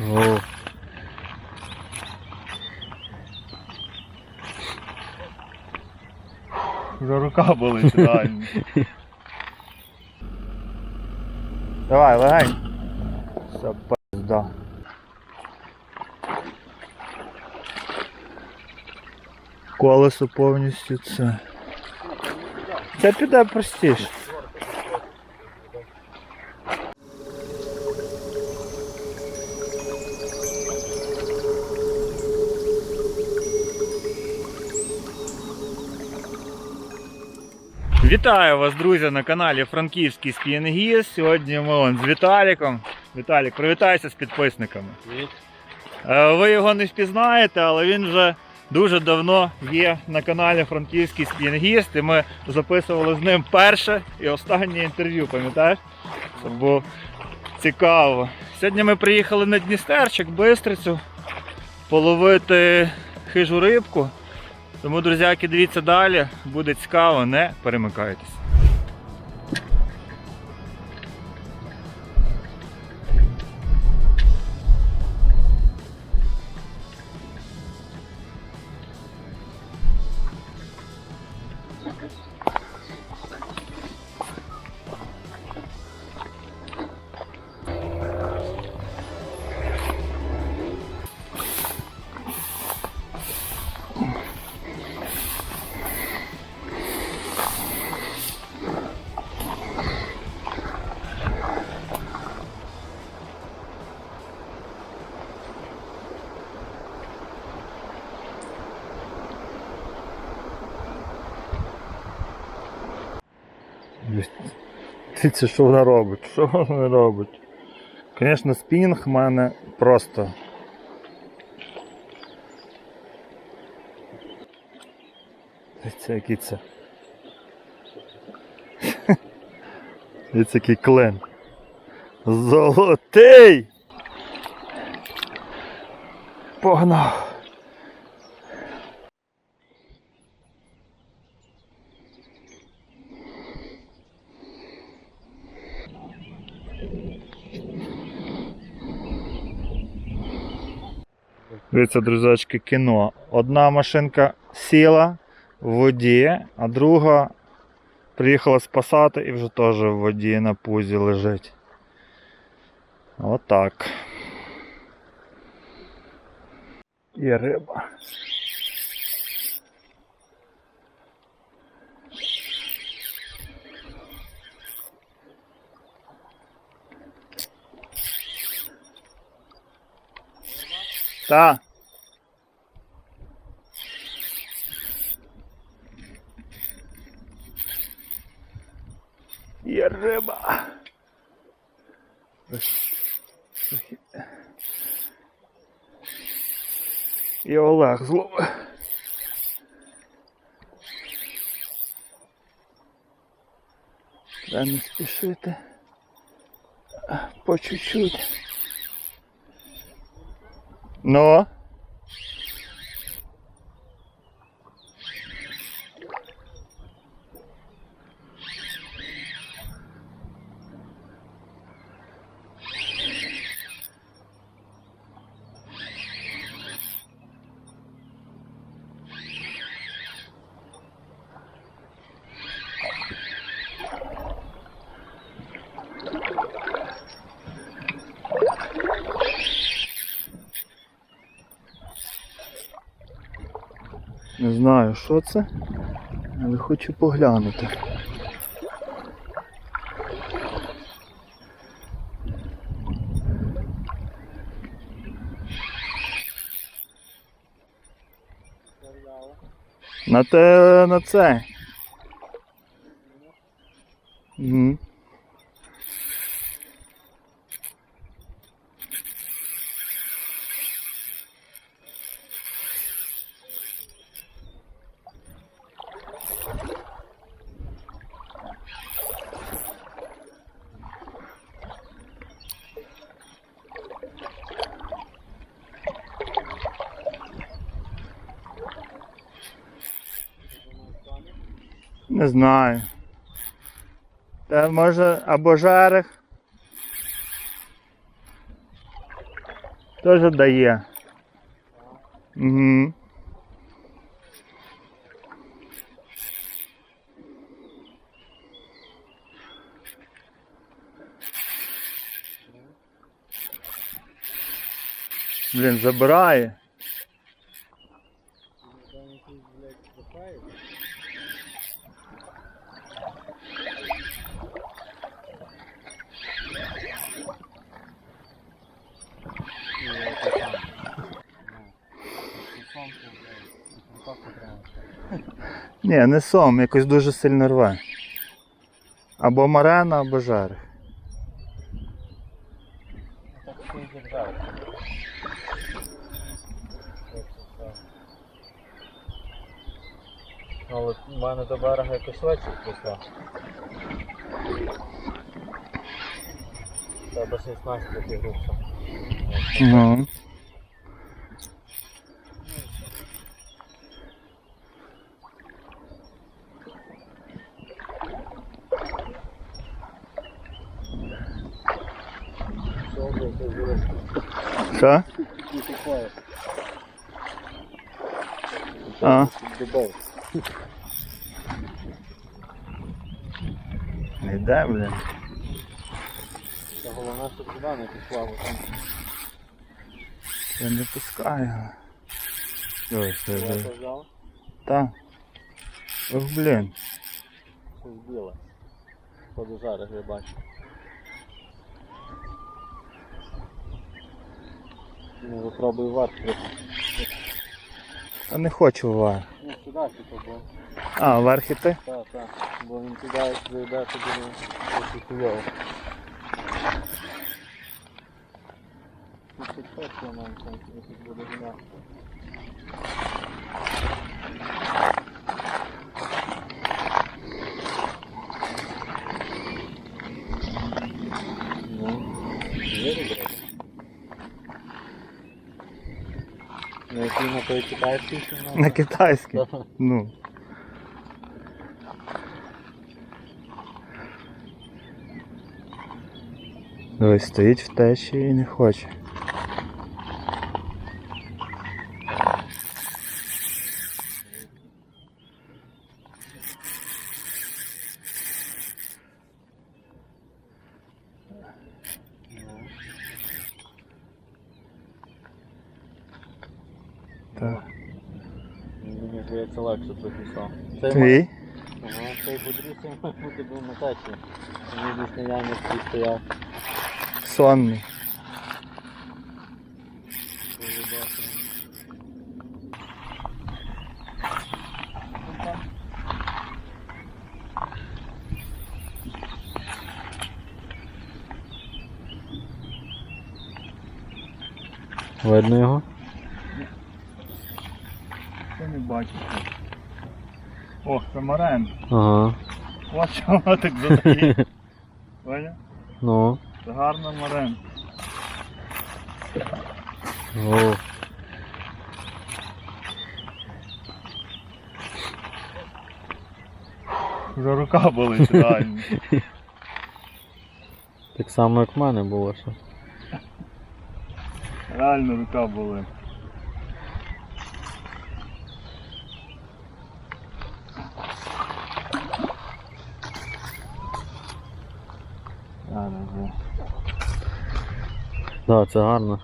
О. Вже рука болить реально. Давай, легень. Все, пизда. Колесо повністю це. Це піде простіше. Вітаю вас, друзі, на каналі Франківський Скінгіз. Сьогодні ми он з Віталіком. Віталік, привітайся з підписниками. Е, Ви його не впізнаєте, але він вже дуже давно є на каналі Франківський Скінгіст. І ми записували з ним перше і останнє інтерв'ю, пам'ятаєш? Це було цікаво. Сьогодні ми приїхали на Дністерчик, Бистрицю, половити хижу рибку. Тому, друзяки, дивіться далі, буде цікаво, не перемикайтесь. Дивіться, що вона робить? Що вона робить? Звісно, спінінг в мене просто. Дивіться, який це. Дивіться, який клен. Золотий! Погнав! Дивіться, друзячки, кіно. Одна машинка сіла в воді, а друга приїхала спасати і вже теж в воді на пузі лежить. Отак. І риба. Та. Є риба. І Олег зловив. Треба не спішити. По чуть-чуть. Ну. Не знаю, що це, але хочу поглянути. На те на це. Угу. Не знаю. Та може або жерех. Теж дає. Угу. Блін, забирає. Ні, не сом, якось дуже сильно рве. Або марена, або жарих. Держав. Але в мене до берега якось легше пішла. Треба 16 таких грубша. Ну. Що? Не купає. А. Дубов. Не йде, блін. Це головне, щоб туди не пішла, бо там Я не пускаю. Ой, це я вже. взяв, Та. Ох, блін. щось біле. Ходу зараз я бачу. Ну, попробуй вар. А не хочу вар. Ну, сюди, типу, бо А, верх іти? Так, так. Бо він туди, зайде, то буде трохи хуйово. Ну, тут нам там тут буде війна. той китайський чи На китайський. Так. Ну. Ось стоїть в течі і не хоче. Твій? Цей має бути був на тачі. Він десь на ямі такий стояв. Сонний. Видно його? Це не бачиш. О, це Марен. Ага. Ось чого так задає. Поняв? Ну. Це гарна Марен. О. Вже рука болить, реально. Так само як в мене було що. Реально рука болить. Так, це гарно.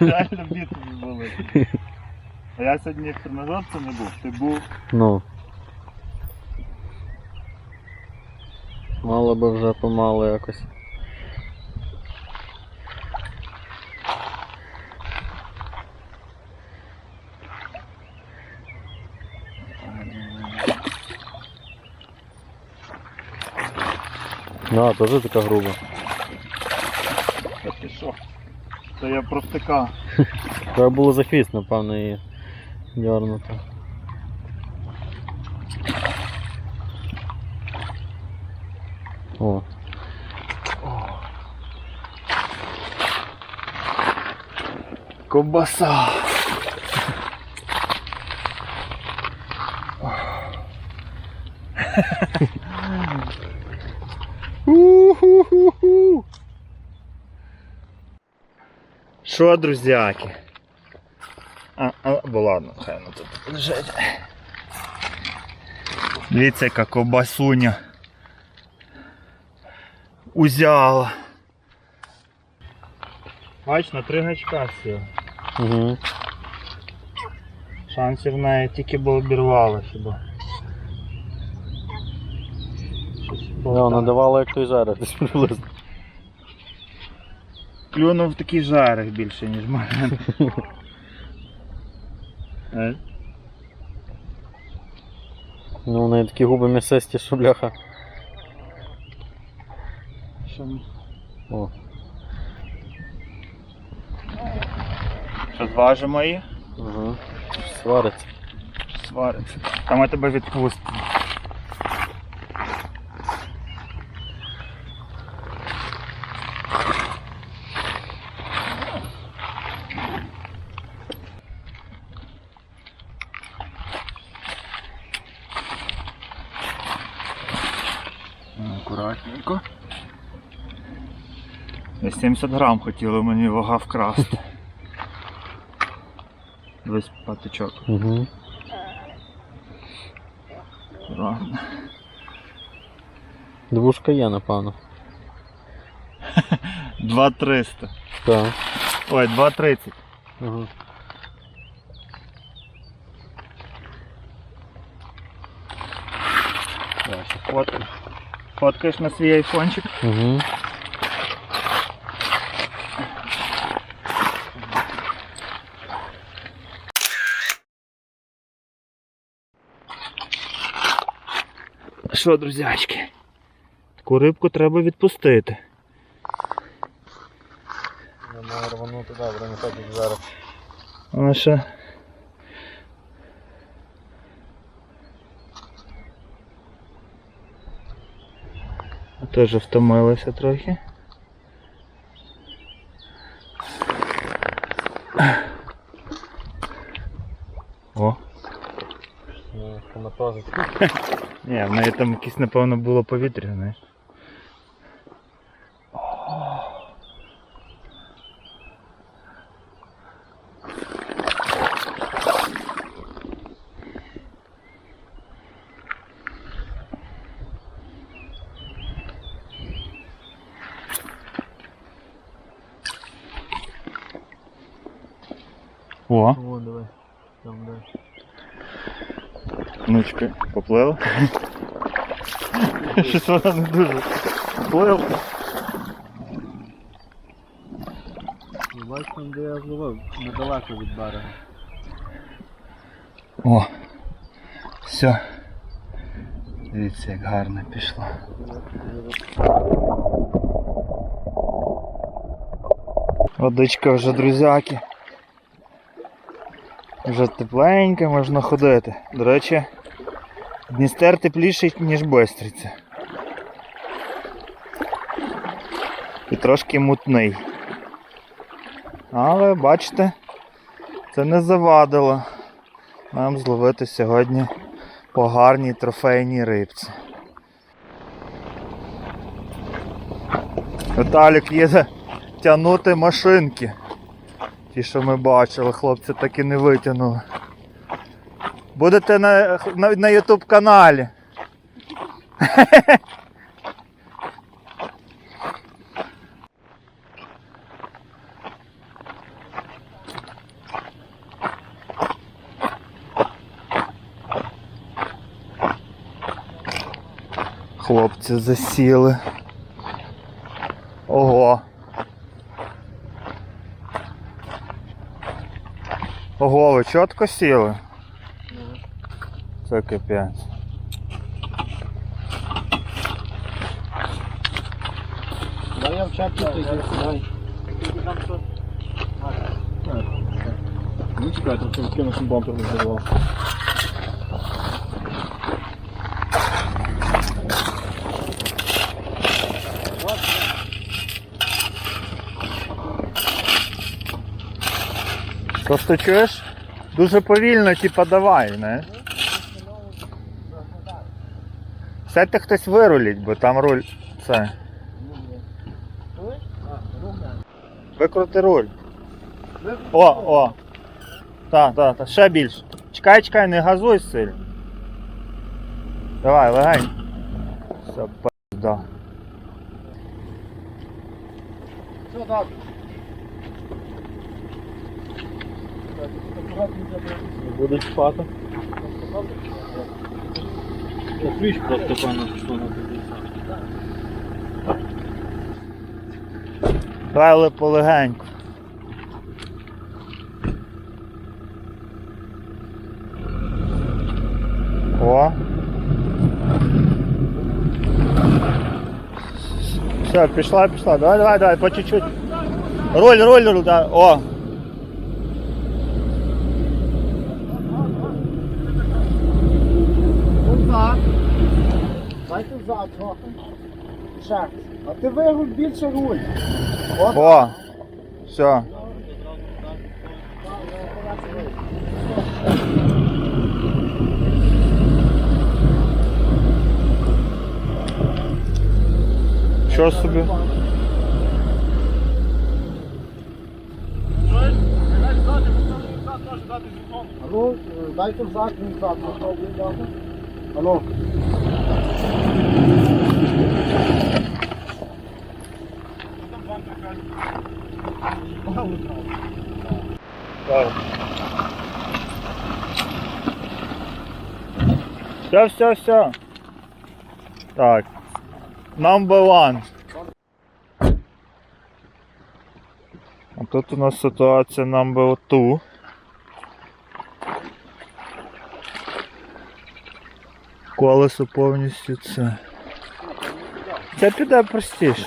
Реально біцепс болить. А я сьогодні в тренажерці не був. Ти був. Ну. Мало би вже помало якось. А, тоже така груба. Та ти що? Це я простика. Треба було за хвіст, напевно, її дернути. О. Кобаса. Що, друзяки? А, а, бо ладно, хай воно тут лежить. Дивіться, яка ковбасуня. Узяла. Бач, на три гачка сів. Угу. Шансів в неї тільки б обірвало хіба. Да, вона давала як той зараз десь приблизно. Клюнув такий жарих більше, ніж в мене. Е, Ну, у неї такі губи м'ясисті, що бляха. Що, ми- О. що зважимо її? Угу. Свариться. Свариться. Та ми тебе відпустимо. Акуратненько. На 70 грам хотіли мені вага вкрасти. Весь патичок. Угу. Ладно. Двушка є, напевно. 2300. Так. Ой, 230. Угу. Фоткаєш на свій айфончик. Угу. Що, друзячки? Таку рибку треба відпустити. Я маю рванути, добре, не так як зараз. Вона ще. Теж втомилася трохи. О, Ну, коматозить. ні, в неї там якесь, напевно, було повітря, знаєш. О, О, давай. Там, давай. Поплила. Щось вона не дуже поплила. Бач там, де я зловив, недалеко від берега. О, все. Дивіться, як гарно пішло. Водичка вже, друзяки. Вже тепленька, можна ходити. До речі, Дністер тепліший, ніж Бестриця. І трошки мутний. Але бачите, це не завадило нам зловити сьогодні по гарній трофейній рибці. Віталік їде тягнути машинки. Ті, що ми бачили, хлопці так і не витягнули. Будете на, на, на YouTube каналі. Хлопці засіли. Ого. Ого, ви чітко сіли? Це капець. Да я в чапці тоді. Ну чекай, там цим кинувшим бампер не здавав. Просто чуєш? Дуже повільно, типа давай, не? Сядьте хтось вируліть, бо там руль. Це. Викрути руль. О, о. Так, так, так. Ще більше. Чекай, чекай, не газуй сильно. Давай, легень. Все, пизда. Все, так. Будуть спати. Ключ просто пане, що на Давай але полегеньку. О. Все, пішла, пішла. Давай, давай, давай, по чуть-чуть. Руль, руль, руль, да. О. Назад. Дайте взад трохи. Ще. А ти вигуль більше руль. О. Все. Що собі? А е, дайте взад, він взад. Попробуй дати. Все, все, все. Так. Number one. А тут у нас ситуація number two. Колесо повністю це. Це піде простіше.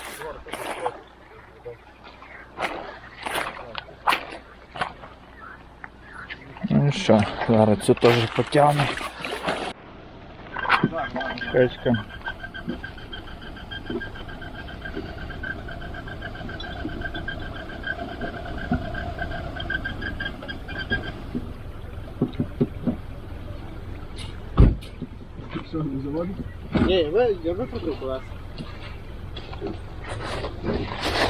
Ну що, зараз цю теж потягну. Чекай. Ні, ви, я викрутив колес.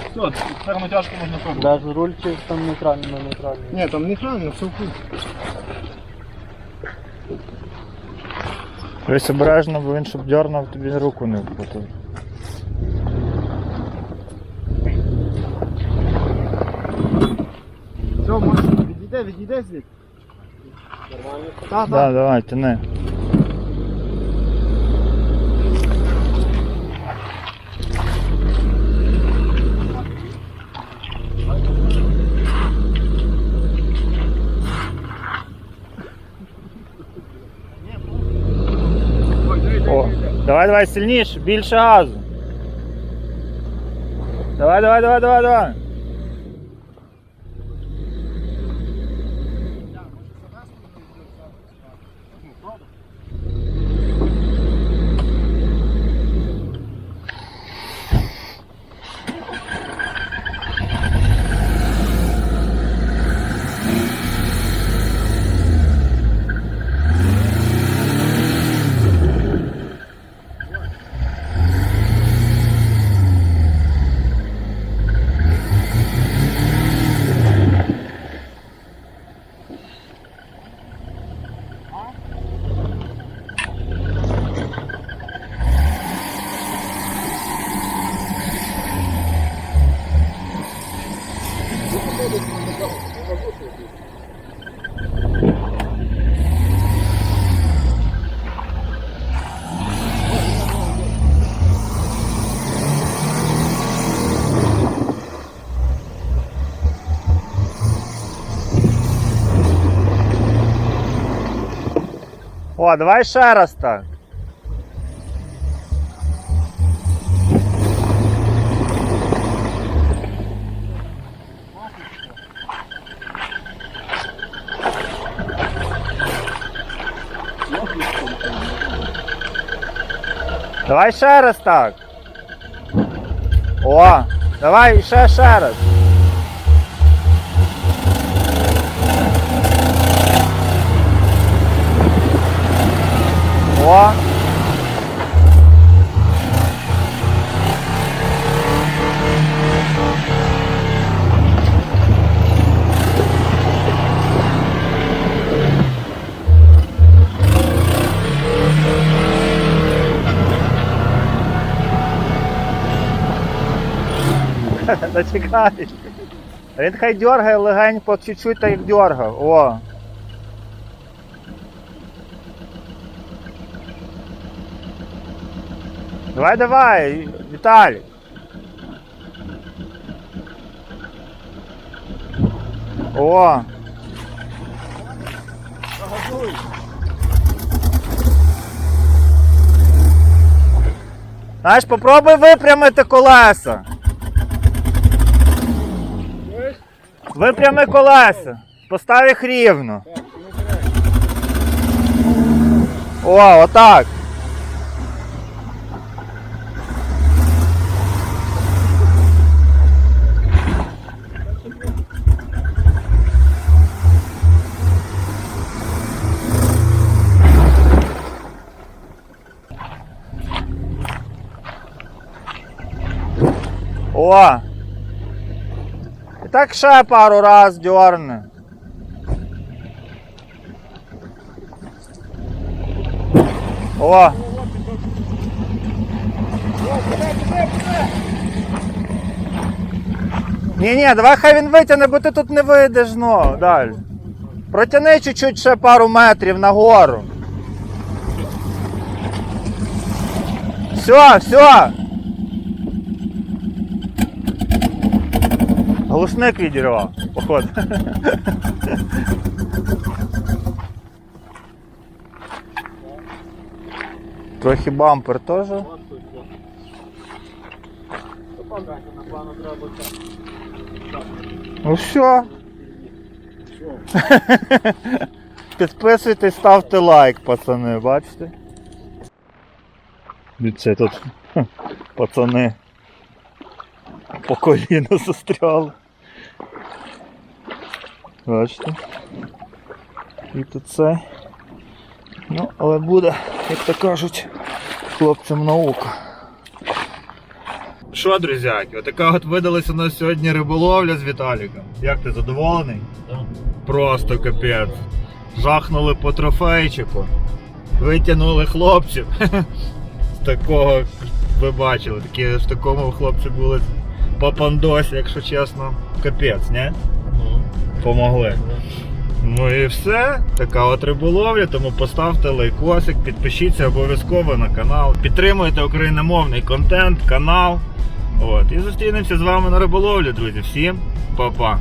Все, тепер натяжку можна пробувати. Даже руль чи там нейтральний на нейтральний? Ні, там нейтрально, все в кут. Дивись обережно, бо він щоб дьорнув, тобі руку не впутав. Все, може, відійде, відійде звідти. Нормально? Так, так. Да, давай, тяни. О, давай, давай, сильніше, більше газу. Давай, давай, давай, давай, давай. О, давай ще раз так. Давай ще раз так. О, давай ще ще раз. О! Зачекай. Він хай дергає легенько чуть-чуть так дергав. О. Давай, давай, Віталій. О. Знаєш, попробуй випрямити колеса. Випрями колеса. Постав їх рівно. О, отак. О! І так ще пару раз дьорне. О! Ні, ні, давай хай він витягне, бо ти тут не вийдеш ну, далі. Протяни чуть-чуть ще пару метрів нагору. Все, все. Глушник відірвав, походу. Трохи бампер теж. Ну все. Підписуйтесь, ставте лайк, пацани, бачите? Це тут пацани по коліна застряли. Бачите? І тут це. Ну, але буде, як то кажуть, хлопцям наука. Що, друзяки, отака от видалась у нас сьогодні риболовля з Віталіком. Як ти задоволений? Так. Просто капець. Жахнули по трофейчику. Витягнули хлопців. З такого ви бачили, такі в такому хлопці були по пандосі, якщо чесно, капець, не? Ну, Помогли. Ну і все. Така от риболовля, тому поставте лайкосик, підпишіться обов'язково на канал. Підтримуйте україномовний контент, канал. От. І зустрінемося з вами на риболовлі, друзі. Всім па-па.